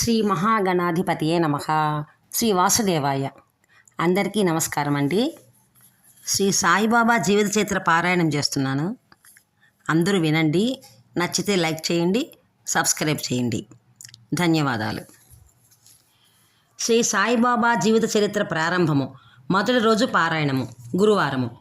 శ్రీ మహాగణాధిపతియే నమ. శ్రీ వాసుదేవాయ. అందరికీ నమస్కారం అండి. శ్రీ సాయిబాబా జీవిత చరిత్ర పారాయణం చేస్తున్నాను. అందరూ వినండి నచ్చితే లైక్ చేయండి సబ్స్క్రైబ్ చేయండి. ధన్యవాదాలు. శ్రీ సాయిబాబా జీవిత చరిత్ర ప్రారంభము మొదటి రోజు పారాయణము గురువారము.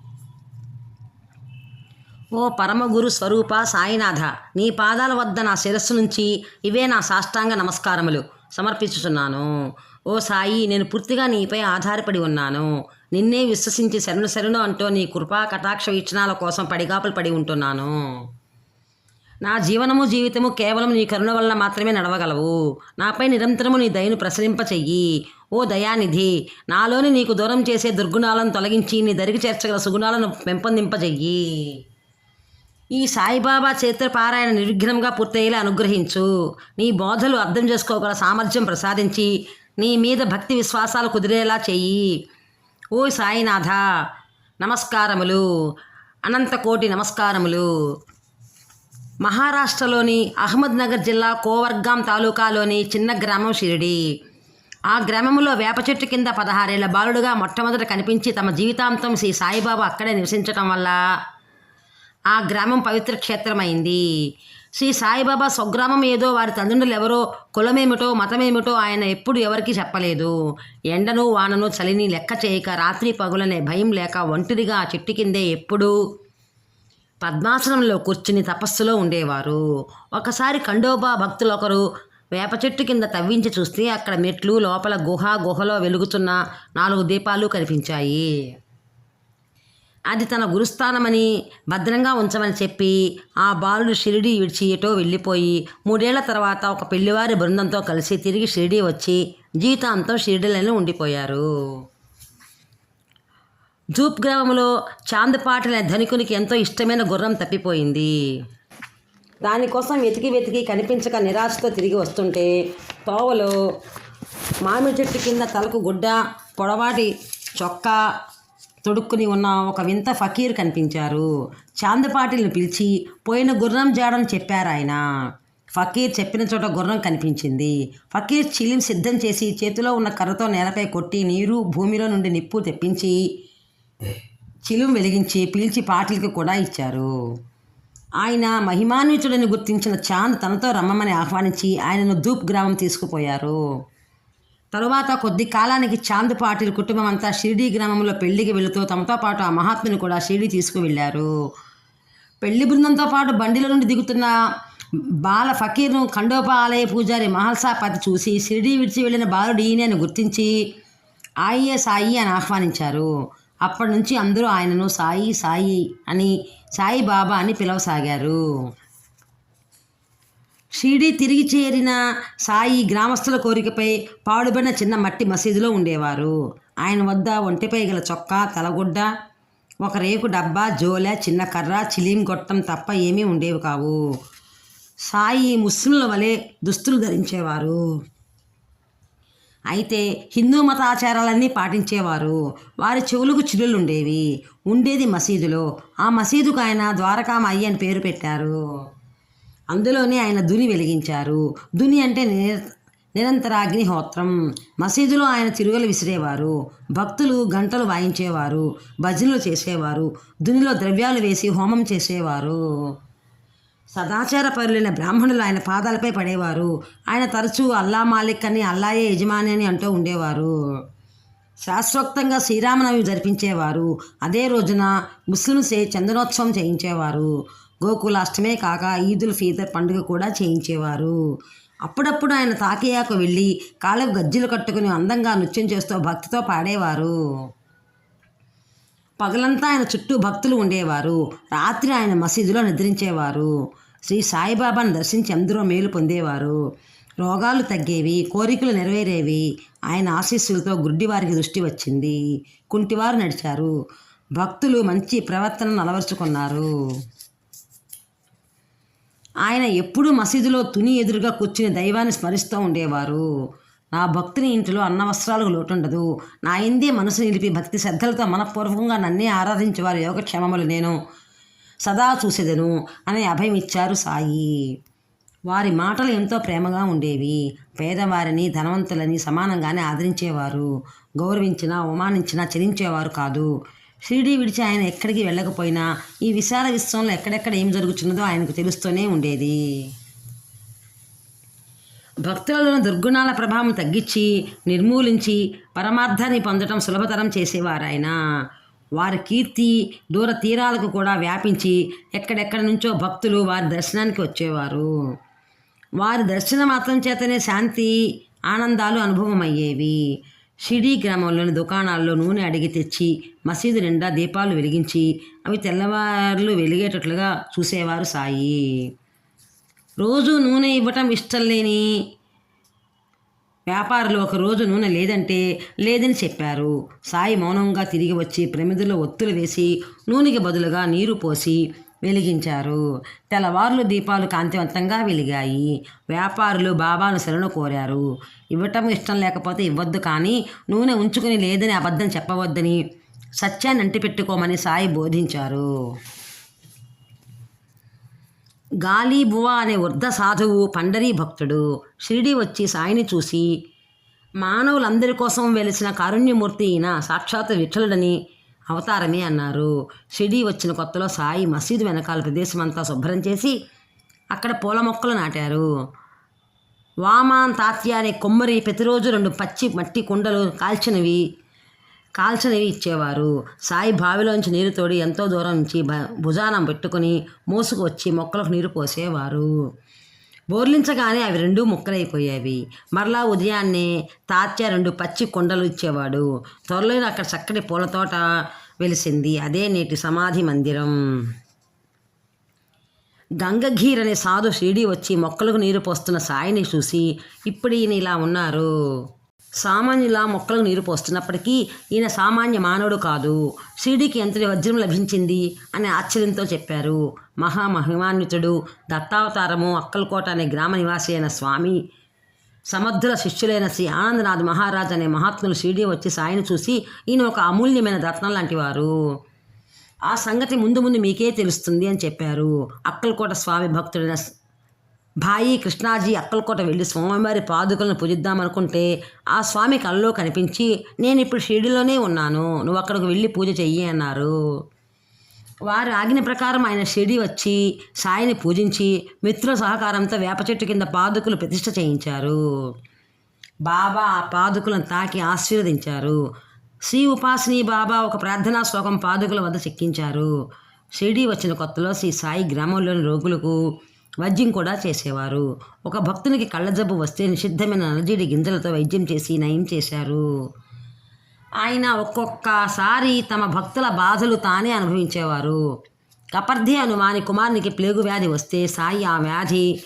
ఓ పరమగురు స్వరూప సాయినాథ నీ పాదాల వద్ద నా శిరస్సు నుంచి ఇవే నా సాష్టాంగ నమస్కారములు సమర్పిస్తున్నాను ఓ సాయి నేను పూర్తిగా నీపై ఆధారపడి ఉన్నాను. నిన్నే విశ్వసించి శరణు శరణు అంటూ నీ కృపా కటాక్ష వీక్షణాల కోసం పడిగాపులు పడి ఉంటున్నాను. నా జీవనము జీవితము కేవలం నీ కరుణ వల్ల మాత్రమే నడవగలవు. నాపై నిరంతరము నీ దయను ప్రసరింపచెయ్యి ఓ దయానిధి నాలోని నీకు దూరం చేసే దుర్గుణాలను తొలగించి నీ దరికి చేర్చగల సుగుణాలను పెంపొందింపజెయ్యి ఈ సాయిబాబా చరిత్ర పారాయణ నిర్విఘ్నంగా పూర్తయ్యేలా అనుగ్రహించు. నీ బోధలు అర్థం చేసుకోగల సామర్థ్యం ప్రసాదించి నీ మీద భక్తి విశ్వాసాలు కుదిరేలా చెయ్యి. ఓ సాయినాథ నమస్కారములు. అనంతకోటి నమస్కారములు. మహారాష్ట్రలోని అహ్మద్నగర్ జిల్లా కోవర్గాం తాలూకాలోని చిన్న గ్రామం షిరిడి. ఆ గ్రామంలో వేప చెట్టు కింద పదహారేళ్ళ బాలుడుగా మొట్టమొదట కనిపించి తమ జీవితాంతం శ్రీ సాయిబాబా అక్కడే నివసించటం వల్ల ఆ గ్రామం పవిత్ర క్షేత్రమైంది. శ్రీ సాయిబాబా స్వగ్రామం ఏదో వారి తండ్రులు ఎవరో కులమేమిటో మతమేమిటో ఆయన ఎప్పుడు ఎవరికీ చెప్పలేదు. ఎండను వానను చలిని లెక్క చేయక రాత్రి పగులనే భయం లేక ఒంటరిగా ఆ చెట్టు కిందే ఎప్పుడూ పద్మాసనంలో కూర్చుని తపస్సులో ఉండేవారు. ఒకసారి ఖండోబా భక్తులు ఒకరు వేప చెట్టు కింద తవ్వించి చూస్తే అక్కడ మెట్లు లోపల గుహ గుహలో వెలుగుతున్న నాలుగు దీపాలు కనిపించాయి. అది తన గురుస్థానమని భద్రంగా ఉంచమని చెప్పి ఆ బాలుడు షిరిడి విడిచి ఎటో వెళ్ళిపోయి మూడేళ్ళ తర్వాత ఒక పెళ్ళివారి బృందంతో కలిసి తిరిగి షిరిడి వచ్చి జీవితాంతం షిరిడిలోనే ఉండిపోయారు. జూప్ గ్రామంలో చాందపాటి అనే ధనికునికి ఎంతో ఇష్టమైన గుర్రం తప్పిపోయింది. దానికోసం వెతికి వెతికి కనిపించక నిరాశతో తిరిగి వస్తుంటే తోవలో మామిడి చెట్టు కింద తలకు గుడ్డ పొడవాటి చొక్కా తొడుక్కుని ఉన్న ఒక వింత ఫకీర్ కనిపించారు. చాందపాటిల్ని పిలిచి పోయిన గుర్రం జాడని చెప్పారు ఆయన. ఫకీర్ చెప్పిన చోట గుర్రం కనిపించింది. ఫకీర్ చిలిం సిద్ధం చేసి చేతిలో ఉన్న కర్రతో నేలపై కొట్టి నీరు భూమిలో నుండి నిప్పు తెప్పించి చిలుం వెలిగించి పీల్చి పాటిల్కి కూడా ఇచ్చారు. ఆయన మహిమాన్వితుడిని గుర్తించిన చాంద్ తనతో రమ్మమని ఆహ్వానించి ఆయనను ధూప్ గ్రామం తీసుకుపోయారు. తరువాత కొద్ది కాలానికి చాంద్ పాటిల్ కుటుంబం అంతా షిరిడీ గ్రామంలో పెళ్ళికి వెళుతూ తమతో పాటు ఆ మహాత్ముని కూడా షిరిడీ తీసుకువెళ్ళారు. పెళ్ళి బృందంతో పాటు బండిలో నుండి దిగుతున్న బాల ఫకీర్ను ఖండోపా ఆలయ పూజారి మహల్సాపతి చూసి షిరిడీ విడిచి వెళ్ళిన బాలుడు ఈయనని గుర్తించి ఆయే సాయి అని ఆహ్వానించారు. అప్పటి నుంచి అందరూ ఆయనను సాయి సాయి అని సాయి బాబా అని పిలవసాగారు. షిరిడి తిరిగి చేరిన సాయి గ్రామస్తుల కోరికపై పాడుబడిన చిన్న మట్టి మసీదులో ఉండేవారు. ఆయన వద్ద ఒంటిపై గల చొక్కా తలగుడ్డ ఒక రేకు డబ్బా జోలె చిన్న కర్ర చిలీం గొట్టం తప్ప ఏమీ ఉండేవి కావు. సాయి ముస్లింల వలె దుస్తులు ధరించేవారు. అయితే హిందూ మత ఆచారాలన్నీ పాటించేవారు. వారి చెవులకు చిల్లులు ఉండేవి. ఉండేది మసీదులో. ఆ మసీదుకు ఆయన ద్వారకామాయి అని పేరు పెట్టారు. అందులోనే ఆయన దుని వెలిగించారు. దుని అంటే నిర నిరంతరాగ్నిహోత్రం మసీదులో ఆయన తిరుగులు విసిరేవారు. భక్తులు గంటలు వాయించేవారు. భజనలు చేసేవారు. దునిలో ద్రవ్యాలు వేసి హోమం చేసేవారు. సదాచార పరులైన బ్రాహ్మణులు ఆయన పాదాలపై పడేవారు. ఆయన తరచూ అల్లా మాలిక్ అని అల్లాయే యజమాని అని అంటూ ఉండేవారు. శాస్త్రోక్తంగా శ్రీరామనవమి జరిపించేవారు. అదే రోజున ముస్లింసే చందనోత్సవం చేయించేవారు. గోకులాష్టమే కాక ఈదుల్ ఫీతర్ పండుగ కూడా చేయించేవారు. అప్పుడప్పుడు ఆయన తాకియాకు వెళ్ళి కాలకు గజ్జలు కట్టుకుని అందంగా నృత్యం చేస్తూ భక్తితో పాడేవారు. పగలంతా ఆయన చుట్టూ భక్తులు ఉండేవారు. రాత్రి ఆయన మసీదులో నిద్రించేవారు. శ్రీ సాయిబాబాను దర్శించి అందరూ మేలు పొందేవారు. రోగాలు తగ్గేవి కోరికలు నెరవేరేవి ఆయన ఆశీస్సులతో గుడ్డివారికి దృష్టి వచ్చింది. కుంటివారు నడిచారు. భక్తులు మంచి ప్రవర్తనను అలవరుచుకున్నారు. ఆయన ఎప్పుడూ మసీదులో తుని ఎదురుగా కూర్చుని దైవాన్ని స్మరిస్తూ ఉండేవారు. నా భక్తుని ఇంటిలో అన్న వస్త్రాలకు లోటుండదు. నా ఇందే మనసు నిలిపి భక్తి శ్రద్ధలతో మనపూర్వకంగా నన్నే ఆరాధించేవారు యోగక్షేమములు నేను సదా చూసేదను అనే అభయం ఇచ్చారు సాయి. వారి మాటలు ఎంతో ప్రేమగా ఉండేవి. పేదవారిని ధనవంతులని సమానంగానే ఆదరించేవారు. గౌరవించినా అవమానించినా చెలించేవారు కాదు. షిరిడి విడిచి ఆయన ఎక్కడికి వెళ్ళకపోయినా ఈ విశాల విశ్వంలో ఎక్కడెక్కడ ఏం జరుగుతున్నదో ఆయనకు తెలుస్తూనే ఉండేది. భక్తులలో దుర్గుణాల ప్రభావం తగ్గించి నిర్మూలించి పరమార్థాన్ని పొందడం సులభతరం చేసేవారు ఆయన వారి కీర్తి దూర తీరాలకు కూడా వ్యాపించి ఎక్కడెక్కడి నుంచో భక్తులు వారి దర్శనానికి వచ్చేవారు. వారి దర్శన మాత్రం చేతనే శాంతి ఆనందాలు అనుభవం అయ్యేవి షిడీ గ్రామంలోని దుకాణాల్లో నూనె అడిగి తెచ్చి మసీదు నిండా దీపాలు వెలిగించి అవి తెల్లవారులు వెలిగేటట్లుగా చూసేవారు సాయి. రోజు నూనె ఇవ్వటం ఇష్టం లేని వ్యాపారులు ఒక రోజు నూనె లేదంటే లేదని చెప్పారు. సాయి మౌనంగా తిరిగి వచ్చి ప్రమిదలో ఒత్తులు వేసి నూనెకి బదులుగా నీరు పోసి వెలిగించారు. తెల్లవారులు దీపాలు కాంతివంతంగా వెలిగాయి. వ్యాపారులు బాబాను శరణు కోరారు. ఇవ్వటం ఇష్టం లేకపోతే ఇవ్వద్దు కానీ నూనె ఉంచుకుని లేదని అబద్ధం చెప్పవద్దని సత్యాన్ని అంటిపెట్టుకోమని సాయి బోధించారు. గాలి అనే వృద్ధ సాధువు పండరీ భక్తుడు షిరిడి వచ్చి సాయిని చూసి మానవులందరి కోసం వెలిసిన కారుణ్యమూర్తి ఈయన సాక్షాత్ విఠలుడని అవతారమే అన్నారు. షిడీ వచ్చిన కొత్తలో సాయి మసీదు వెనకాల ప్రదేశం అంతా శుభ్రం చేసి అక్కడ పూల మొక్కలు నాటారు. వామాన్ తాత్య అనే కొమ్మరి ప్రతిరోజు రెండు పచ్చి మట్టి కుండలు కాల్చినవి కాల్చనివి ఇచ్చేవారు. సాయి బావిలోంచి నీరు తోడి ఎంతో దూరం నుంచి భ భుజానం పెట్టుకుని మోసుకు వచ్చి మొక్కలకు నీరు పోసేవారు. బోర్లించగానే అవి రెండు ముక్కలైపోయేవి. మరలా ఉదయాన్నే తాత్య రెండు పచ్చి కొండలు ఇచ్చేవాడు. త్వరలో అక్కడ చక్కటి పూల తోట వెలిసింది. అదే నేటి సమాధి మందిరం. గంగఘీర్ అనే సాధు షిరిడి వచ్చి మొక్కలకు నీరు పోస్తున్న సాయిని చూసి ఇప్పుడు ఈయన ఇలా ఉన్నారు. సామాన్యులా మొక్కలకు నీరు పోస్తున్నప్పటికీ ఈయన సామాన్య మానవుడు కాదు. షిరిడికి ఎంతటి వజ్రం లభించింది? అని ఆశ్చర్యంతో చెప్పారు. మహామహిమాన్వితుడు దత్తావతారము అక్కలకోట అనే గ్రామ నివాసి అయిన స్వామి. సమర్థుల శిష్యులైన శ్రీ ఆనందనాథ్ మహారాజ్ అనే మహాత్ములు షిరిడి వచ్చి సాయిని చూసి ఈయన ఒక అమూల్యమైన రత్నం లాంటివారు ఆ సంగతి ముందు ముందు మీకే తెలుస్తుంది అని చెప్పారు. అక్కలకోట స్వామి భక్తుడైన భాయి కృష్ణాజీ అక్కలకోట వెళ్ళి స్వామివారి పాదుకలను పూజిద్దామనుకుంటే ఆ స్వామి కల్లో కనిపించి నేను ఇప్పుడు షిరిడిలోనే ఉన్నాను. నువ్వు అక్కడికి వెళ్ళి పూజ చెయ్యి అన్నారు. వారి ఆజ్ఞ ప్రకారం ఆయన షిరిడి వచ్చి సాయిని పూజించి మిత్రుల సహకారంతో వేప చెట్టు కింద పాదుకులు ప్రతిష్ట చేయించారు. బాబా ఆ పాదుకులను తాకి ఆశీర్వదించారు. శ్రీ ఉపాసిని బాబా ఒక ప్రార్థనా శ్లోకం పాదుకుల వద్ద చెక్కించారు. షిరిడి వచ్చిన కొత్తలో శ్రీ సాయి గ్రామంలోని రోగులకు వైద్యం కూడా చేసేవారు. ఒక భక్తునికి కళ్ళజబ్బు వస్తే నిషిద్ధమైన నలజీడి గింజలతో వైద్యం చేసి నయం చేశారు. ఆయన ఒక్కొక్కసారి తమ భక్తుల బాధలు తానే అనుభవించేవారు. కపర్ధి అను వాని కుమారునికి ప్లేగు వ్యాధి వస్తే సాయి ఆ వ్యాధి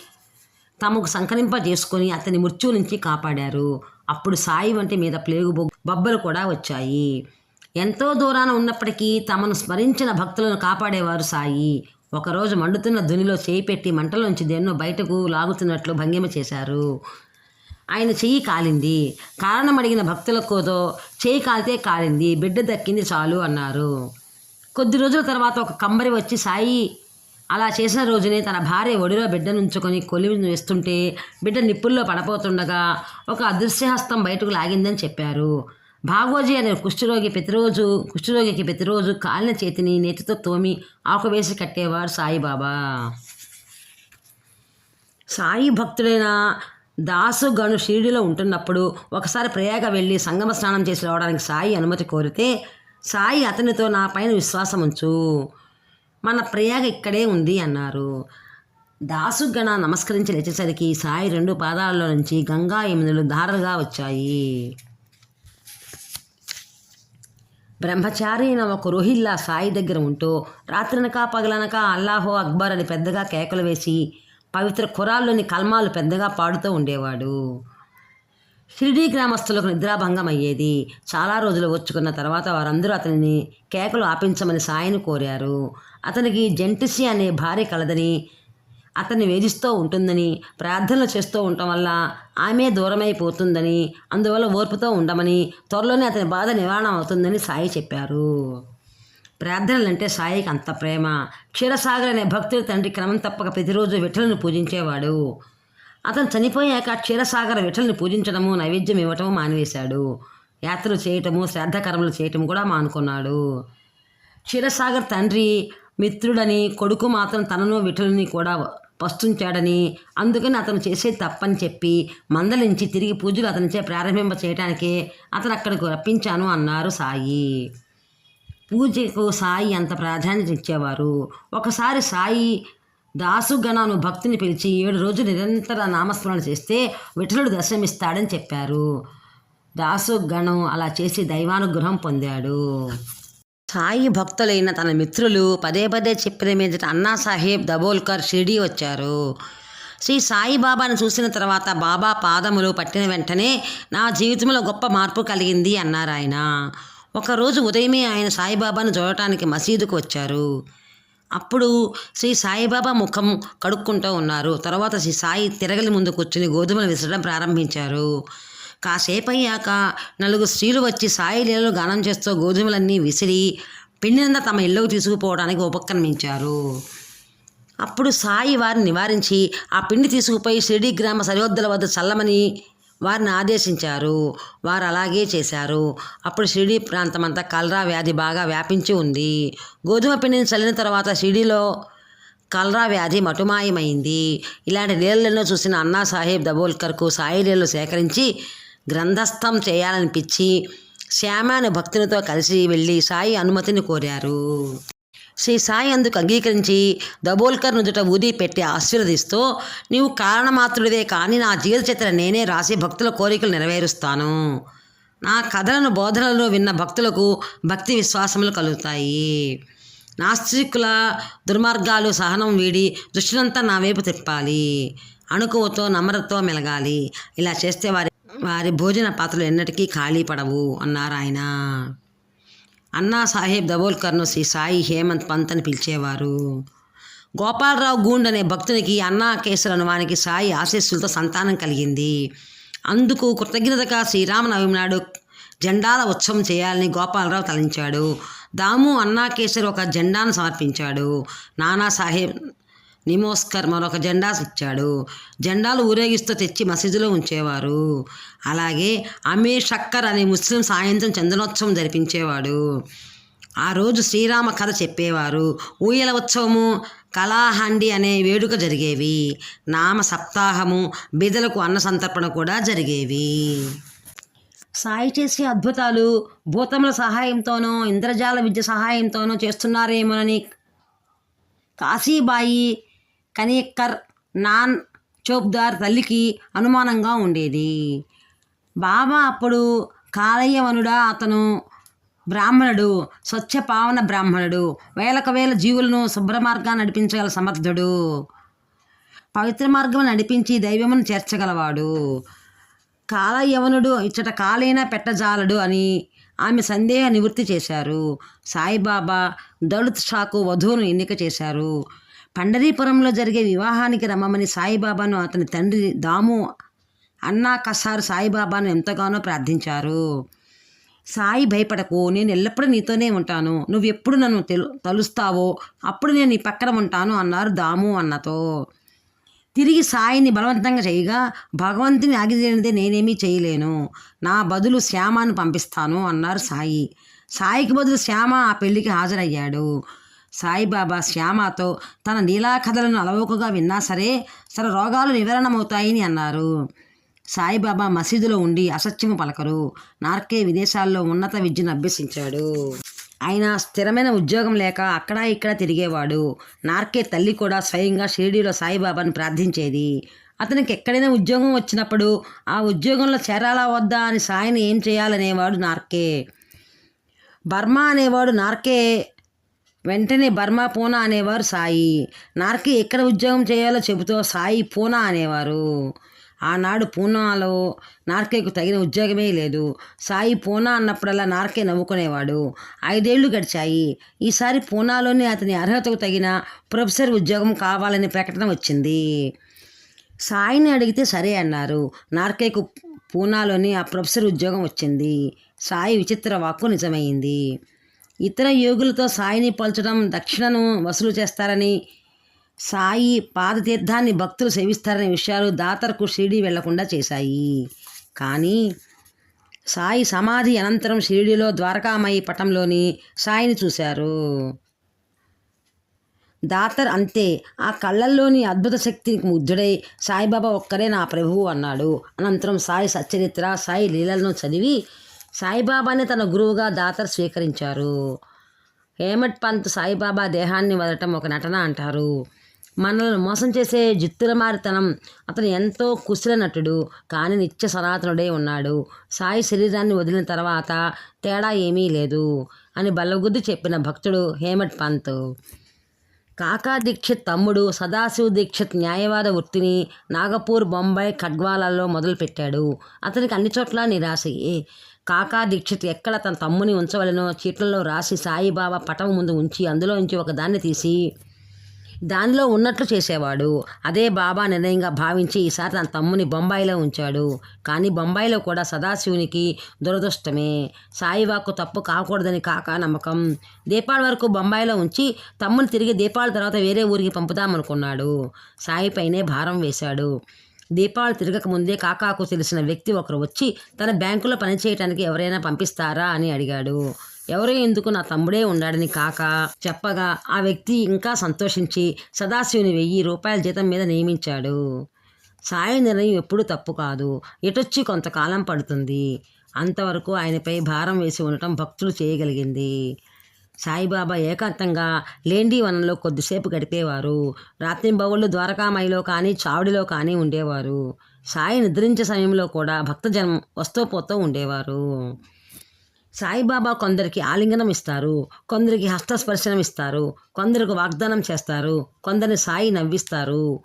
తమకు సంకరింపజేసుకొని అతని మృత్యు నుంచి కాపాడారు. అప్పుడు సాయి వంటి మీద ప్లేగు బొ- బొబ్బలు కూడా వచ్చాయి. ఎంతో దూరాన ఉన్నప్పటికీ తమను స్మరించిన భక్తులను కాపాడేవారు సాయి. ఒకరోజు మండుతున్న ధునిలో చేయి పెట్టి మంటలోంచి దేన్నో బయటకు లాగుతున్నట్లు భంగిమ చేశారు. ఆయన చెయ్యి కాలింది. కారణం అడిగిన భక్తులకోదో చేయి కాలితే కాలింది బిడ్డ దక్కింది చాలు అన్నారు. కొద్ది రోజుల తర్వాత ఒక కంబరి వచ్చి సాయి అలా చేసిన రోజునే తన భార్య ఒడిలో బిడ్డనుంచుకొని కొలివి వేస్తుంటే బిడ్డ నిప్పుల్లో పడపోతుండగా ఒక అదృశ్యహస్తం బయటకు లాగిందని చెప్పారు. భాగోజీ అనే కుష్ఠరోగి ప్రతిరోజు కుష్ఠరోగికి ప్రతిరోజు కాలిన చేతిని నేతితో తోమి ఆకు వేసి కట్టేవారు సాయిబాబా. సాయి భక్తుడైన దాసు గను షిరిడిలో ఉంటున్నప్పుడు ఒకసారి ప్రయాగ వెళ్ళి సంగమ స్నానం చేసి రావడానికి సాయి అనుమతి కోరితే సాయి అతనితో నా పైన విశ్వాసం ఉంచు. మన ప్రయాగ ఇక్కడే ఉంది అన్నారు. దాసు గణ నమస్కరించి లేచేసరికి సాయి రెండు పాదాలలో నుంచి గంగా యమునులు ధారలుగా వచ్చాయి. బ్రహ్మచారి అయిన ఒక రోహిల్లా సాయి దగ్గర ఉంటూ రాత్రనక పగలనక అల్లాహో అక్బర్ అని పెద్దగా కేకలు వేసి పవిత్ర ఖురాల్లోని కల్మాలు పెద్దగా పాడుతూ ఉండేవాడు. షిరిడీ గ్రామస్తులకు నిద్రాభంగం అయ్యేది చాలా రోజులు వచ్చుకున్న తర్వాత వారందరూ అతనిని కేకలు ఆపించమని సాయిని కోరారు. అతనికి జంటిసి అనే భార్య కలదని అతన్ని వేధిస్తూ ఉంటుందని ప్రార్థనలు చేస్తూ ఉండటం వల్ల ఆమె దూరమైపోతుందని అందువల్ల ఓర్పుతో ఉండమని త్వరలోనే అతని బాధ నివారణ అవుతుందని సాయి చెప్పారు. ప్రార్థనలంటే సాయికి అంత ప్రేమ. క్షీరసాగర్ అనే భక్తుడి తండ్రి క్రమం తప్పక ప్రతిరోజు విఠలను పూజించేవాడు. అతను చనిపోయాక క్షీరసాగర విఠలను పూజించడము నైవేద్యం ఇవ్వటము మానివేశాడు. యాత్రలు చేయటము శ్రాద్ధకర్మలు చేయటం కూడా మానుకున్నాడు. క్షీరసాగర్ తండ్రి మిత్రుడని కొడుకు మాత్రం తనను విఠలని కూడా వస్తుంచాడని అందుకని అతను చేసేది తప్పని చెప్పి మందలించి తిరిగి పూజలు అతనిచే ప్రారంభింప చేయడానికి అతను అక్కడికి రప్పించాను అన్నారు సాయి. పూజకు సాయి అంత ప్రాధాన్యత ఇచ్చేవారు. ఒకసారి సాయి దాసుగణను భక్తిని పిలిచి ఏడు రోజులు నిరంతర నామస్మరణ చేస్తే విఠలుడు దర్శనమిస్తాడని చెప్పారు. దాసుగణం అలా చేసి దైవానుగ్రహం పొందాడు. సాయి భక్తులైన తన మిత్రులు పదే పదే చెప్పిన మీదట అన్నా సాహెబ్ దబోల్కర్ షిర్డీ వచ్చారు. శ్రీ సాయిబాబాను చూసిన తర్వాత బాబా పాదములు పట్టిన వెంటనే నా జీవితంలో గొప్ప మార్పు కలిగింది అన్నారు ఆయన. ఒకరోజు ఉదయమే ఆయన సాయిబాబాను చూడటానికి మసీదుకు వచ్చారు. అప్పుడు శ్రీ సాయిబాబా ముఖం కడుక్కుంటూ ఉన్నారు. తర్వాత శ్రీ సాయి తిరగలి ముందు కూర్చుని గోధుమలు విసరడం ప్రారంభించారు. కాసేపు అయ్యాక నలుగురు స్త్రీలు వచ్చి సాయి లీలలు గానం చేస్తూ గోధుమలన్నీ విసిరి పిండినంతా తమ ఇళ్ళకు తీసుకుపోవడానికి ఉపక్రమించారు. అప్పుడు సాయి వారిని నివారించి ఆ పిండి తీసుకుపోయి షిరిడి గ్రామ సరిహద్దుల వద్ద చల్లమని వారిని ఆదేశించారు. వారు అలాగే చేశారు. అప్పుడు షిరిడీ ప్రాంతమంతా కలరా వ్యాధి బాగా వ్యాపించి ఉంది. గోధుమ పిండిని చల్లిన తర్వాత షిరిడిలో కలరా వ్యాధి మటుమాయమైంది. ఇలాంటి నీళ్ళలో చూసిన అన్నా సాహెబ్ దబోల్కర్కు సాయి నీళ్ళు సేకరించి గ్రంథస్థం చేయాలనిపించి శ్యామ భక్తులతో కలిసి వెళ్ళి సాయి అనుమతిని కోరారు. శ్రీ సాయి అందుకు అంగీకరించి దబోల్కర్ నుదుట ఊది పెట్టి ఆశీర్వదిస్తూ నీవు కారణమాత్రుడివే కానీ నా జీవిత చిత్ర నేనే రాసి భక్తుల కోరికలు నెరవేరుస్తాను. నా కథలను బోధనలను విన్న భక్తులకు భక్తి విశ్వాసములు కలుగుతాయి. నాస్తికుల దుర్మార్గాలు సహనం వీడి దృష్టినంతా నా వైపు తిప్పాలి. అణుకువతో నమ్రతతో మెలగాలి. ఇలా చేస్తే వారి వారి భోజన పాత్రలు ఎన్నటికీ ఖాళీ పడవు అన్నారు ఆయన అన్నా సాహెబ్ దబోల్కర్ను శ్రీ సాయి హేమంత్ పంత్ అని పిలిచేవారు. గోపాలరావు గూండ్ అనే భక్తునికి అన్నా కేసులను వానికి సాయి ఆశీస్సులతో సంతానం కలిగింది. అందుకు కృతజ్ఞతగా శ్రీరామనవమి నాడు జెండాల ఉత్సవం చేయాలని గోపాలరావు తలంచాడు. దాము అన్నా కేసరి ఒక జెండాను సమర్పించాడు. నానా సాహెబ్ నిమోస్కర్ మరొక జెండా ఇచ్చాడు. జెండాలు ఊరేగిస్తూ తెచ్చి మసీదులో ఉంచేవారు. అలాగే అమీర్ షక్కర్ అనే ముస్లిం సాయంత్రం చందనోత్సవం జరిపించేవాడు. ఆ రోజు శ్రీరామ కథ చెప్పేవారు. ఊయల ఉత్సవము కళాహండి అనే వేడుక జరిగేవి. నామ సప్తాహము బిదలకు అన్న సంతర్పణ కూడా జరిగేవి. సాయి చేసే అద్భుతాలు భూతముల సహాయంతోనో ఇంద్రజాల విద్య సహాయంతోనో చేస్తున్నారేమోనని కాశీబాయి కనేక్కర్ నాన్ చోప్దార్ తల్లికి అనుమానంగా ఉండేది. బాబా అప్పుడు కాలయ్యవనుడా అతను బ్రాహ్మణుడు స్వచ్ఛ పావన బ్రాహ్మణుడు వేలకు వేల జీవులను శుభ్రమార్గా నడిపించగల సమర్థుడు. పవిత్ర మార్గం నడిపించి దైవమును చేర్చగలవాడు. కాలయవనుడు ఇచ్చట కాలైనా పెట్టజాలడు అని ఆమె సందేహ నివృత్తి చేశారు. సాయిబాబా దళిత్ షాకు వధువును ఎన్నిక చేశారు. పండరీపురంలో జరిగే వివాహానికి రమ్మని సాయిబాబాను అతని తండ్రి దాము అన్నా కసారు సాయిబాబాను ఎంతగానో ప్రార్థించారు. సాయి భయపడకు నేను ఎల్లప్పుడూ నీతోనే ఉంటాను. నువ్వు ఎప్పుడు నన్ను తెలు తలుస్తావో అప్పుడు నేను నీ పక్కన ఉంటాను అన్నారు దాము అన్నతో. తిరిగి సాయిని బలవంతంగా చేయగా భగవంతుని ఆగిదేనిదే నేనేమీ చేయలేను. నా బదులు శ్యామను పంపిస్తాను అన్నారు సాయి. సాయికి బదులు శ్యామ ఆ పెళ్ళికి హాజరయ్యాడు. సాయిబాబా శ్యామతో తన నీలా కథలను అలవోకగా విన్నా సరే సరే రోగాలు నివారణమవుతాయని అన్నారు. సాయిబాబా మసీదులో ఉండి అసత్యము పలకరు. నార్కే విదేశాల్లో ఉన్నత విద్యను అభ్యసించాడు. ఆయన స్థిరమైన ఉద్యోగం లేక అక్కడ ఇక్కడ తిరిగేవాడు. నార్కే తల్లి కూడా స్వయంగా షిరిడీలో సాయిబాబాను ప్రార్థించేది. అతనికి ఎక్కడైనా ఉద్యోగం వచ్చినప్పుడు ఆ ఉద్యోగంలో చేరాలా వద్దా అని సాయిని ఏం చేయాలనేవాడు నార్కే. బర్మా అనేవాడు నార్కే వెంటనే బర్మా పూనా అనేవారు సాయి. నార్కే ఎక్కడ ఉద్యోగం చేయాలో చెబుతూ సాయి పూనా అనేవారు. ఆనాడు పూనాలో నార్కేకు తగిన ఉద్యోగమే లేదు. సాయి పూనా అన్నప్పుడల్లా నార్కే నవ్వుకునేవాడు. ఐదేళ్ళు గడిచాయి. ఈసారి పూనాలోనే అతని అర్హతకు తగిన ప్రొఫెసర్ ఉద్యోగం కావాలనే ప్రకటన వచ్చింది. సాయిని అడిగితే సరే అన్నారు. నార్కేకు పూనాలోని ఆ ప్రొఫెసర్ ఉద్యోగం వచ్చింది. సాయి విచిత్ర వాక్కు నిజమైంది. ఇతర యోగులతో సాయిని పోల్చడం దక్షిణను వసూలు చేస్తారని సాయి పాదతీర్థాన్ని భక్తులు సేవిస్తారనే విషయాలు దాతర్కు షిరిడి వెళ్ళకుండా చేశాయి. కానీ సాయి సమాధి అనంతరం షిరిడిలో ద్వారకామయి పటంలోని సాయిని చూశారు. దాతర్ అంతే ఆ కళ్ళల్లోని అద్భుత శక్తికి ముగ్ధుడై సాయిబాబా ఒక్కరే నా ప్రభువు అన్నాడు. అనంతరం సాయి సచ్చరిత్ర సాయి లీలలను చదివి సాయిబాబాని తన గురువుగా దాతర్ స్వీకరించారు. హేమట్ పంత్ సాయిబాబా దేహాన్ని వదలటం ఒక నటన అంటారు. మనల్ని మోసం చేసే జిత్తులమారితనం అతను ఎంతో కుశల నటుడు కానీ నిత్య సనాతనుడే ఉన్నాడు. సాయి శరీరాన్ని వదిలిన తర్వాత తేడా ఏమీ లేదు అని బల్లగుద్ది చెప్పిన భక్తుడు హేమట్ పంత్. కాకా దీక్షిత్ తమ్ముడు సదాశివ్ దీక్షిత్ న్యాయవాద వృత్తిని నాగపూర్ బొంబాయి ఖడ్వాలలో మొదలుపెట్టాడు. అతనికి అన్ని చోట్ల నిరాశయే. కాకా దీక్షిత్ ఎక్కడ తన తమ్ముని ఉంచవలనో చీట్లలో రాసి సాయిబాబా పటం ముందు ఉంచి అందులో నుంచి ఒక దాన్ని తీసి దానిలో ఉన్నట్లు చేసేవాడు. అదే బాబా నిర్ణయంగా భావించి ఈసారి తన తమ్ముని బొంబాయిలో ఉంచాడు. కానీ బొంబాయిలో కూడా సదాశివునికి దురదృష్టమే. సాయివాకు తప్పు కాకూడదని కాక నమ్మకం. దీపాల వరకు బొంబాయిలో ఉంచి తమ్ముని తిరిగి దీపాల తర్వాత వేరే ఊరికి పంపుదామనుకున్నాడు. సాయిపైనే భారం వేశాడు. దీపావళి తిరగక ముందే కాకాకు తెలిసిన వ్యక్తి ఒకరు వచ్చి తన బ్యాంకులో పనిచేయటానికి ఎవరైనా పంపిస్తారా? అని అడిగాడు. ఎవరో? ఎందుకు? నా తమ్ముడే ఉన్నాడని కాక చెప్పగా ఆ వ్యక్తి ఇంకా సంతోషించి సదాశివుని వెయ్యి రూపాయల జీతం మీద నియమించాడు. సాయి నిర్ణయం ఎప్పుడూ తప్పు కాదు. ఎటొచ్చి కొంతకాలం పడుతుంది. అంతవరకు ఆయనపై భారం వేసి ఉండటం భక్తులు చేయగలిగింది. సాయిబాబా ఏకాంతంగా లేండి వనంలో కొద్దిసేపు గడిపేవారు. రాత్రింబవళ్ళు ద్వారకామాయిలో కానీ చావుడిలో కానీ ఉండేవారు. సాయి నిద్రించే సమయంలో కూడా భక్తజనం వస్తూ పోతూ ఉండేవారు. సాయిబాబా కొందరికి ఆలింగనం ఇస్తారు. కొందరికి హస్తస్పర్శనం ఇస్తారు. కొందరికి వాగ్దానం చేస్తారు. కొందరిని సాయి నవ్విస్తారు.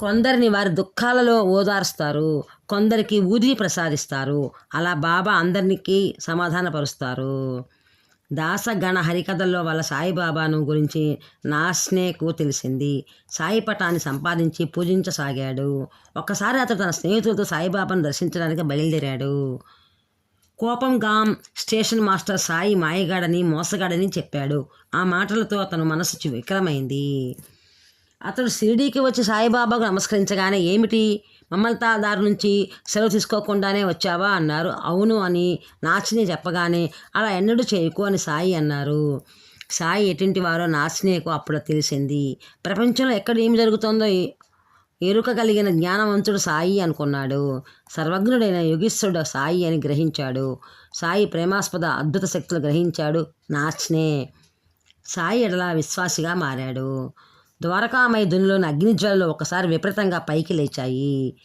కొందరిని వారి దుఃఖాలలో ఓదారుస్తారు. కొందరికి ఊది ప్రసాదిస్తారు. అలా బాబా అందరికీ సమాధానపరుస్తారు. దాసగణ హరికథల్లో వాళ్ళ సాయిబాబాను గురించి నాస్నేకు తెలిసింది. సాయి పటాన్ని సంపాదించి పూజించసాగాడు. ఒక్కసారి అతడు తన స్నేహితులతో సాయిబాబాను దర్శించడానికి బయలుదేరాడు. కోపంగాం స్టేషన్ మాస్టర్ సాయి మాయగాడని మోసగాడని చెప్పాడు. ఆ మాటలతో అతను మనసు చి- అతడు షిరిడీకి వచ్చి సాయిబాబాకు నమస్కరించగానే ఏమిటి? మమ్మల్తాదారు నుంచి సెలవు తీసుకోకుండానే వచ్చావా? అన్నారు. అవును అని నాచిని చెప్పగానే అలా ఎన్నడూ చేయకు అని సాయి అన్నారు. సాయి ఎటువంటి వారో నాచినేకు అప్పుడు తెలిసింది. ప్రపంచంలో ఎక్కడ ఏమి జరుగుతుందో ఎరుక కలిగిన జ్ఞానవంతుడు సాయి అనుకున్నాడు. సర్వజ్ఞుడైన యోగీశ్వరుడు సాయి అని గ్రహించాడు. సాయి ప్రేమాస్పద అద్భుత శక్తులు గ్రహించాడు నాచ్నే సాయి ఎడలా విశ్వాసిగా మారాడు. ద్వారకామైదునిలోని అగ్నిజ్వాలలు ఒకసారి విపరీతంగా పైకి లేచాయి.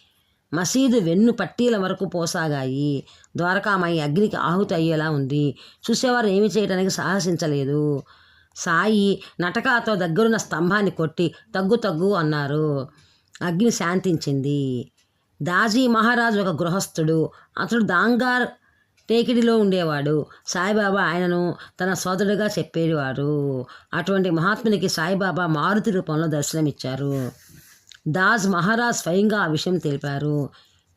మసీదు వెన్ను పట్టీల వరకు పోసాగాయి. ద్వారకామాయి అగ్నికి ఆహుతి అయ్యేలా ఉంది. చూసేవారు ఏమి చేయడానికి సాహసించలేదు. సాయి నటకాతో దగ్గరున్న స్తంభాన్ని కొట్టి తగ్గు తగ్గు అన్నారు. అగ్ని శాంతించింది. దాజీ మహారాజు ఒక గృహస్థుడు. అతడు దాంగార్ టేకిడిలో ఉండేవాడు. సాయిబాబా ఆయనను తన సోదరుడిగా చెప్పేవారు. అటువంటి మహాత్మునికి సాయిబాబా మారుతి రూపంలో దర్శనమిచ్చారు. దాస్ మహారాజ్ స్వయంగా ఆ విషయం తెలిపారు.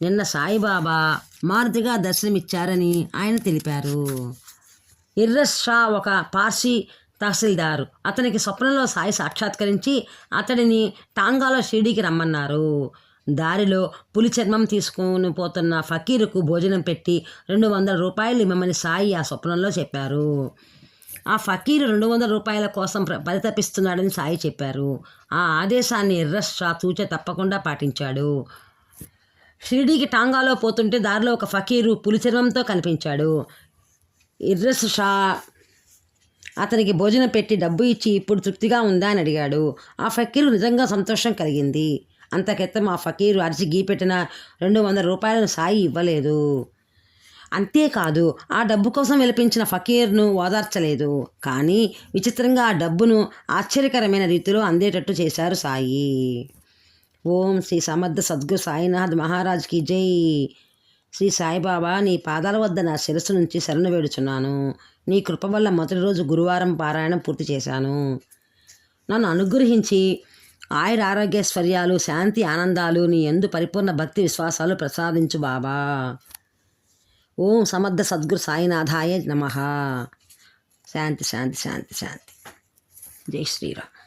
నిన్న సాయిబాబా మారుతిగా దర్శనమిచ్చారని ఆయన తెలిపారు. ఇర్రస్ షా ఒక పార్సీ తహసీల్దారు. అతనికి స్వప్నంలో సాయి సాక్షాత్కరించి అతడిని టాంగాలో షిరిడీకి రమ్మన్నారు. దారిలో పులి చర్మం తీసుకుని పోతున్న ఫకీరుకు భోజనం పెట్టి రెండు వందల రూపాయలు ఇమ్మని సాయి ఆ స్వప్నంలో చెప్పారు. ఆ ఫకీరు రెండు వందల రూపాయల కోసం ప్ర- పరితపిస్తున్నాడని సాయి చెప్పారు. ఆ ఆదేశాన్ని ఎర్రస్ షా తూచే తప్పకుండా పాటించాడు. షిరిడీకి టాంగాలో పోతుంటే దారిలో ఒక ఫకీరు పులిచర్మంతో కనిపించాడు. ఇర్రస్ షా అతనికి భోజనం పెట్టి డబ్బు ఇచ్చి ఇప్పుడు తృప్తిగా ఉందా అని అడిగాడు. ఆ ఫకీరు నిజంగా సంతోషం కలిగింది. అంతకెత్తం ఆ ఫకీరు అరిచి గీపెట్టిన రెండు వందల రూపాయలను సాయి ఇవ్వలేదు. అంతేకాదు ఆ డబ్బు కోసం విలపించిన ఫకీర్ను ఓదార్చలేదు. కానీ విచిత్రంగా ఆ డబ్బును ఆశ్చర్యకరమైన రీతిలో అందేటట్టు చేశారు సాయి. ఓం శ్రీ సమర్థ సద్గురు సాయినాథ్ మహారాజ్కి జై. శ్రీ సాయిబాబా నీ పాదాల వద్ద నా శిరస్సు నుంచి శరణు వేడుచున్నాను. నీ కృప వల్ల మొదటి రోజు గురువారం పారాయణం పూర్తి చేశాను. నన్ను అనుగ్రహించి ఆయుర ఆరోగ్యశ్వర్యాలు శాంతి ఆనందాలు నీ ఎందు పరిపూర్ణ భక్తి విశ్వాసాలు ప్రసాదించు బాబా. ఓం సమర్థ సద్గురు సాయినాథాయ నమ. శాంతి శాంతి శాంతి శాంతి. జై శ్రీరామ్.